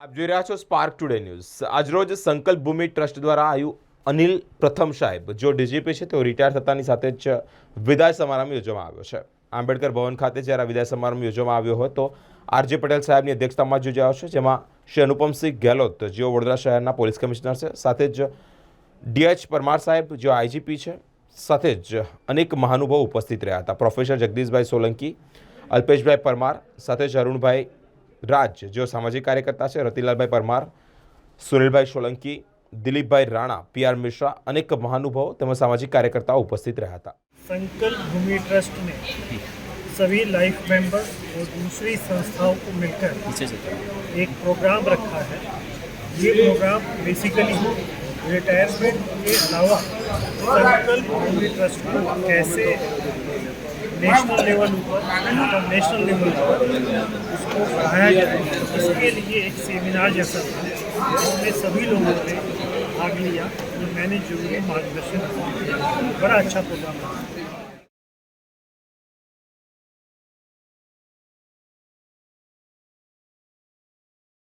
આપ જોઈ રહ્યા છો સ્પાર્ક ટુડે ન્યૂઝ આજરોજ સંકલ્પ ભૂમિ ટ્રસ્ટ દ્વારા આવ્યું અનિલ પ્રથમ સાહેબ જો ડીજીપી છે, તેઓ રિટાયર થતાની સાથે જ વિદાય સમારંભ યોજવામાં આવ્યો છે. આંબેડકર ભવન ખાતે જ્યારે વિદાય સમારંભ યોજવામાં આવ્યો હતો, આરજે પટેલ સાહેબની અધ્યક્ષતામાં યોજાયો છે, જેમાં શ્રી અનુપમસિંહ ગેહલોત, જેઓ વડોદરા શહેરના પોલીસ કમિશનર છે, સાથે જ ડીએચ પરમાર સાહેબ, જેઓ આઈજીપી છે, સાથે જ અનેક મહાનુભાવો ઉપસ્થિત રહ્યા હતા. પ્રોફેસર જગદીશભાઈ સોલંકી, અલ્પેશભાઈ પરમાર, સાથે જ અરુણભાઈ રાજ જેઓ સામાજિક કાર્યકર્તા છે રતિલાલભાઈ પરમાર સુનિલભાઈ સોલંકી દિલીપભાઈ રાણા પી આર મિશ્રા અનેક મહાનુભાવો તેમજ સામાજિક કાર્યકર્તાઓ ઉપસ્થિત રહ્યા હતા संकल्प भूमि ट्रस्ट ने सभी लाइफ मेंबर्स और दूसरी संस्थाओं को मिलकर एक प्रोग्राम रखा है ये प्रोग्राम बेसिकली रिटायरमेंट के अलावा संकल्प भूमि ट्रस्ट को कैसे नेशनल लेवल ऊपर नेशनल लेवल पर उसको बढ़ाया जाए इसके लिए एक सेमिनार जैसा था, जिसमें सभी लोगों ने भाग लिया और मैंने जो भी मार्गदर्शन किया बड़ा अच्छा प्रोग्राम था।